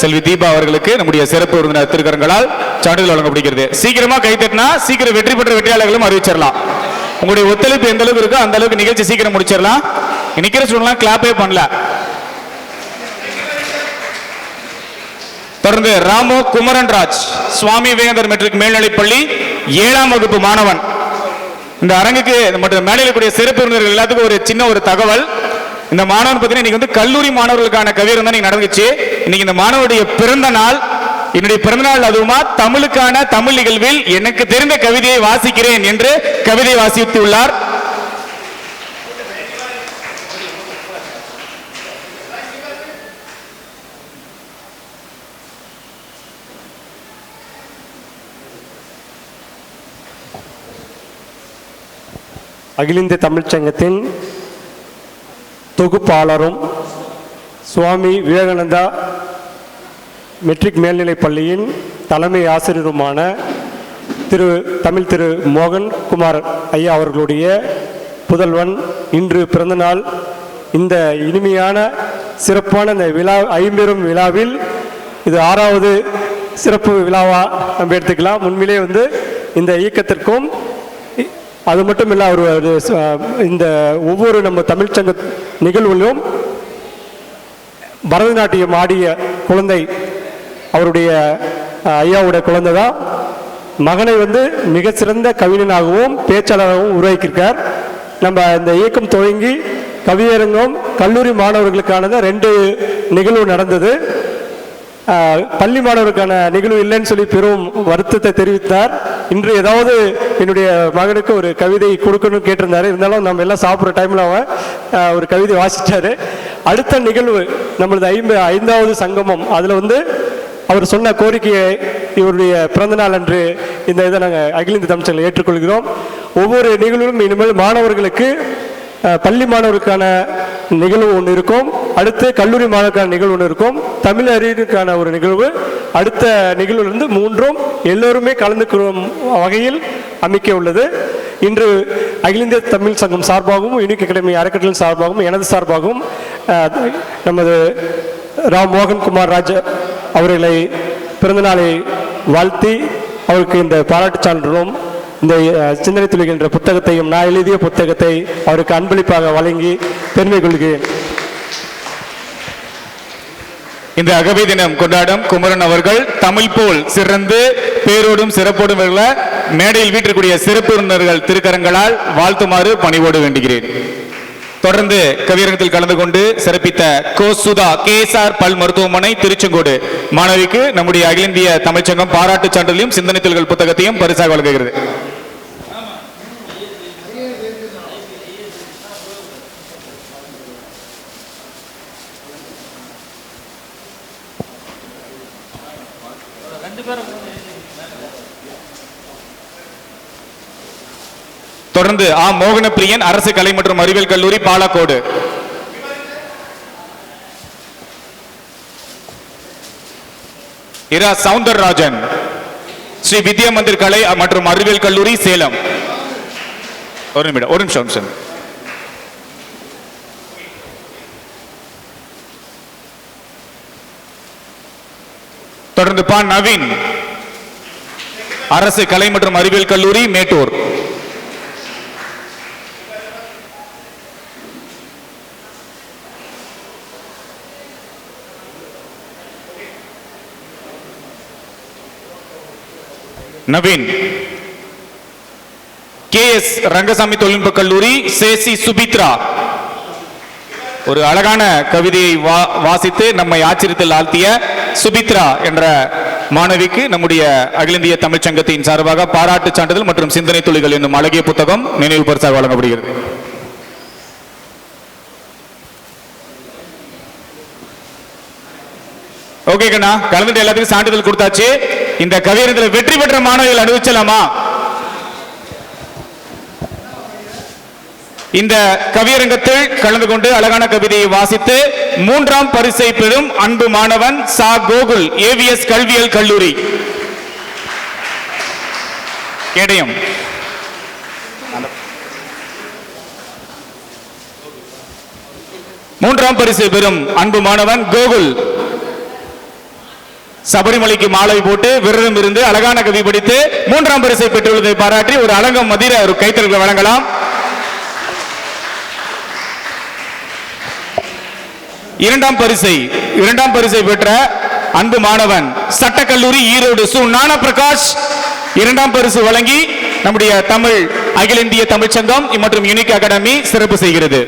செல்வி தீபா அவர்களுக்கு நம்முடைய சிறப்பு விருந்தினர் திருக்கரங்களால் சான்றிதழ் வழங்கப்படுகிறது. சீக்கிரமா கை தட்டினா சீக்கிரம் வெற்றி பெற்ற வெற்றியாளர்களும் அறிவிச்சிடலாம். உங்களுடைய ஒத்துழைப்பு எந்த அளவுக்கு இருக்கோ அந்த அளவுக்கு நிகழ்ச்சி சீக்கிரம் முடிச்சிடலாம். நிக்கிற சூழ்நிலை கிளாப்பே பண்ணல. தொடர்ந்து ராமு குமரன் ராஜ் சுவாமி விவேகானந்தர் மெட்ரிக் மேல்நிலைப்பள்ளி ஏழாம் வகுப்பு மாணவன். இந்த அரங்குக்கு மற்றும் மேடையில் கூடிய சிறப்பு விருந்தினர்கள் எல்லாத்துக்கும் ஒரு சின்ன ஒரு தகவல். இந்த மாணவன் பார்த்தீங்கன்னா இன்னைக்கு வந்து கல்லூரி மாணவர்களுக்கான கவிதை தான் இன்னைக்கு நடந்துச்சு. இன்னைக்கு இந்த மாணவருடைய பிறந்த நாள். என்னுடைய பிறந்த நாள் அதுவுமா தமிழுக்கான தமிழ் நிகழ்வில் எனக்கு தெரிந்த கவிதையை வாசிக்கிறேன் என்று கவிதை வாசித்துள்ளார் அகில இந்திய தமிழ்ச்சங்கத்தின் தொகுப்பாளரும் சுவாமி விவேகானந்தா மெட்ரிக் மேல்நிலைப் பள்ளியின் தலைமை ஆசிரியருமான திரு தமிழ் திரு மோகன் குமார் ஐயா அவர்களுடைய புதல்வன் இன்று பிறந்தநாள். இந்த இனிமையான சிறப்பான இந்த விழா ஐம்பெரும் விழாவில் இது ஆறாவது சிறப்பு விழாவா நம்ம எடுத்துக்கலாம். உண்மையிலே வந்து இந்த இயக்கத்திற்கும் அது மட்டும் இல்லை அவர் இந்த ஒவ்வொரு நம்ம தமிழ்ச்சங்க நிகழ்வுகளும் பரதநாட்டியம் ஆடிய குழந்தை அவருடைய ஐயாவுடைய குழந்தை தான் மகனை வந்து மிகச்சிறந்த கவிஞனாகவும் பேச்சாளராகவும் உருவாக்கியிருக்கார். நம்ம இந்த இயக்கம் துவங்கி கவியரங்கம் கல்லூரி மாணவர்களுக்கான ரெண்டு நிகழ்வு நடந்தது. பள்ளி மாணவருக்கான நிகழ்வு இல்லைன்னு சொல்லி பெரும் வருத்தத்தை தெரிவித்தார். இன்று ஏதாவது என்னுடைய மகனுக்கு ஒரு கவிதை கொடுக்கணும்னு கேட்டிருந்தாரு. இருந்தாலும் நம்ம எல்லாம் சாப்பிட்ற டைமில் அவன் ஒரு கவிதை வாசித்தார் அடுத்த நிகழ்வு நம்மளது ஐம்ப ஐந்தாவது சங்கமம். அதில் வந்து அவர் சொன்ன கோரிக்கையை இவருடைய பிறந்தநாள் அன்று இந்த இதை நாங்கள் அகில இந்திய தமிழ்ச்சங்களை ஏற்றுக்கொள்கிறோம். ஒவ்வொரு நிகழ்வும் இனிமேல் மாணவர்களுக்கு பள்ளி மாணவருக்கான நிகழ்வு ஒன்று இருக்கும். அடுத்து கல்லூரி மாணவருக்கான நிகழ்வு ஒன்று இருக்கும். தமிழ் அறிஞருக்கான ஒரு நிகழ்வு. அடுத்த நிகழ்விலிருந்து மூன்றும் எல்லோருமே கலந்துக்கும் வகையில் அமைக்க உள்ளது. இன்று அகில இந்திய தமிழ் சங்கம் சார்பாகவும் யூனிக் அகாடமி அறக்கட்டளின் சார்பாகவும் எனது சார்பாகவும் நமது ராம் மோகன் குமார் அவர்களை பிறந்தநாளை வாழ்த்தி அவருக்கு இந்த பாராட்டு சான்றிதழும் இந்த சிந்தனை துளிகின்ற புத்தகத்தையும் நான் எழுதிய புத்தகத்தை அவருக்கு அன்பளிப்பாக வழங்கி பெருமை கொள்கிறேன். இந்த அகவை தினம் கொண்டாடும் குமரன் அவர்கள் தமிழ் போல் சிறந்து பேரோடும் சிறப்போடும் மேடையில் வீட்டிற்குரிய சிறப்பு விருந்தினர்கள் திருக்கரங்களால் வாழ்த்துமாறு பணிவோடு வேண்டுகிறேன். தொடர்ந்து கவியரங்கத்தில் கலந்து கொண்டு சிறப்பித்த கோ சுதா கேஎஸ்ஆர் பல் மருத்துவமனை திருச்செங்கோடு. மாணவிக்கு நம்முடைய அகில இந்திய தமிழ்ச்சங்கம் பாராட்டு சான்றிதழையும் சிந்தனை தொழில்கள் புத்தகத்தையும் பரிசாக வழங்குகிறது. தொடர்ந்து ஆ. மோகனப்பிரியன் அரசு கலை மற்றும் அறிவியல் கல்லூரி பாலக்கோடு. இரா. சவுந்தரராஜன் ஸ்ரீ வித்யா மந்திர் கலை மற்றும் அறிவியல் கல்லூரி சேலம். ஒரு நிமிடம் ஒரு நிமிஷம் நிமிஷம். தொடர்ந்து பா. நவீன் அரசு கலை மற்றும் அறிவியல் கல்லூரி மேட்டூர். நவீன். கே எஸ் ரங்கசாமி தொழில்நுட்ப கல்லூரி சேசி சுபித்ரா. ஒரு அழகான கவிதையை வா- வாசித்து நம்மை ஆச்சரியத்தில் ஆழ்த்திய சுபித்ரா என்ற மாணவிக்கு நம்முடைய அகில இந்திய தமிழ்ச் சங்கத்தின் சார்பாக பாராட்டு சான்றிதழ் மற்றும் சிந்தனை துளிகள் என்னும் அழகிய புத்தகம் நினைவு பரிசாக வழங்கப்படுகிறது. ஓகே கண்ணா கலந்துட்டு எல்லாத்துக்கும் சான்றிதழ் கொடுத்தாச்சு. இந்த கவியரத்தில் வெற்றி பெற்ற மாணவிகள் அனுபவிச்சலாமா இந்த கவியரங்கத்தில் கலந்து கொண்டு அழகான கவிதையை வாசித்து மூன்றாம் பரிசை பெறும் அன்பு மாணவன் சா. கோகுல் ஏவிஎஸ் கல்வியல் கல்லூரி. கேடயம். மூன்றாம் பரிசு பெறும் அன்பு மாணவன் கோகுல். சபரிமலைக்கு மாலை போட்டு விரதம் இருந்து அழகான கவி படித்து மூன்றாம் பரிசை பெற்றுள்ளதை பாராட்டி ஒரு அலங்கம் மதிர ஒரு கைத்தல்களை வழங்கலாம். இரண்டாம் பரிசை இரண்டாம் பரிசை பெற்ற அன்பு மாணவன் சட்டக்கல்லூரி ஈரோடு சு. ஞான பிரகாஷ் இரண்டாம் பரிசு வழங்கி நம்முடைய தமிழ் அகில இந்திய தமிழ்ச் சங்கம் மற்றும் யுனிக் அகாடமி சிறப்பு செய்கிறது.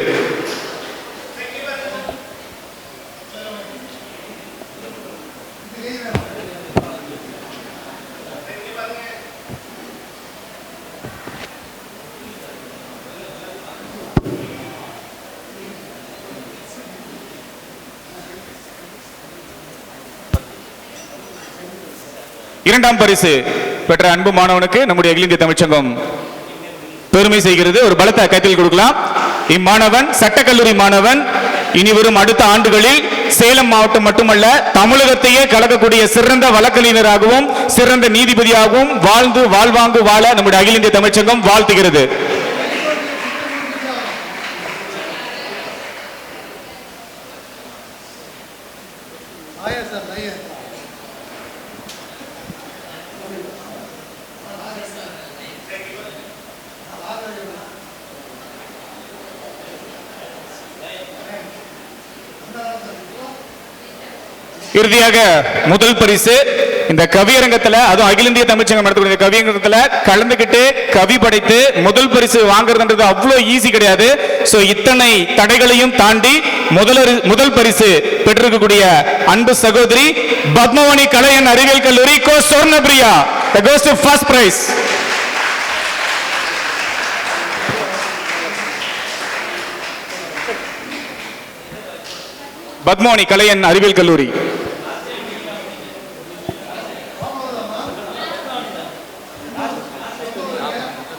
இரண்டாம் பரிசு பெற்ற அன்பு மாணவனுக்கு நம்முடைய அகில இந்திய தமிழ்ச்சங்கம் பெருமை செய்கிறது. ஒரு பலத்த கைத்தில் கொடுக்கலாம். இம்மாணவன் சட்டக்கல்லூரி மாணவன் இனி வரும் அடுத்த ஆண்டுகளில் சேலம் மாவட்டம் மட்டுமல்ல தமிழகத்தையே கலக்கக்கூடிய சிறந்த வழக்கறிஞராகவும் சிறந்த நீதிபதியாகவும் வாழ்ந்து வாழ்வாங்கு வாழ நம்முடைய அகில இந்திய தமிழ்ச்சங்கம் வாழ்த்துகிறது. இறுதியாக முதல் பரிசு. இந்த கவியரங்கத்துல அதுவும் அகில இந்திய தமிழ்ச்சங்கம் நடத்தக்கூடிய கவியரங்கத்துல கலந்துகிட்டு கவி படைத்து முதல் பரிசு வாங்குறதுன்றது அவ்வளவு ஈஸி கிடையாது. சோ இத்தனை தடைகளையும் தாண்டி முதல் முதல் பரிசு பெற்றிருக்கக்கூடிய அன்பு சகோதரி பத்மவாணி கலையன் அறிவியல் கல்லூரி கோ சொர்ணபிரியா. The cos to first prize. பத்மவணி Kalaiyan அறிவியல் கல்லூரி.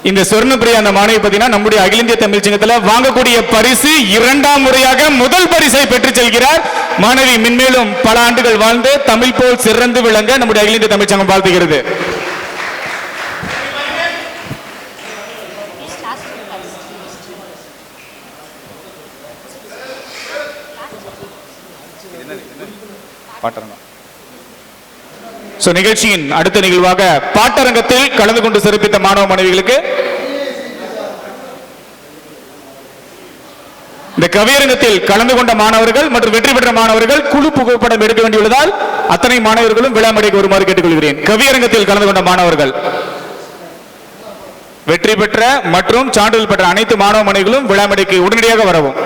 இந்த சொர்ணப்பிரியா அந்த மாணவி பார்த்தீங்கன்னா நம்முடைய அகில இந்திய தமிழ் சங்கத்தில் வாங்கக்கூடிய பரிசு இரண்டாம் முறையாக முதல் பரிசை பெற்று செல்கிறார். மாணவி மென்மேலும் பல ஆண்டுகள் வாழ்ந்து தமிழ் போல் சிறந்து விளங்க நம்முடைய அகில இந்திய தமிழ் சங்கம் வாழ்த்துகிறது. பாட்டரங்கம் சோ நிகழ்ச்சியின் அடுத்த நிகழ்வாக பாட்டரங்கத்தில் கலந்து கொண்டு சிறப்பித்த மாணவ மாணவிகளுக்கு இந்த கவியரங்கத்தில் கலந்து கொண்ட மாணவர்கள் மற்றும் வெற்றி பெற்ற மாணவர்கள் குழு புகைப்படம் எடுக்க வேண்டியுள்ளதால் அத்தனை மாணவர்களும் விழா மேடைக்கு வருமாறு கேட்டுக்கொள்கிறேன். கவியரங்கத்தில் கலந்து கொண்ட மாணவர்கள். வெற்றி பெற்ற மற்றும் சான்றிதழ் பெற்ற அனைத்து மாணவ மனைகளும் விழா மேடைக்கு உடனடியாக வரவும்.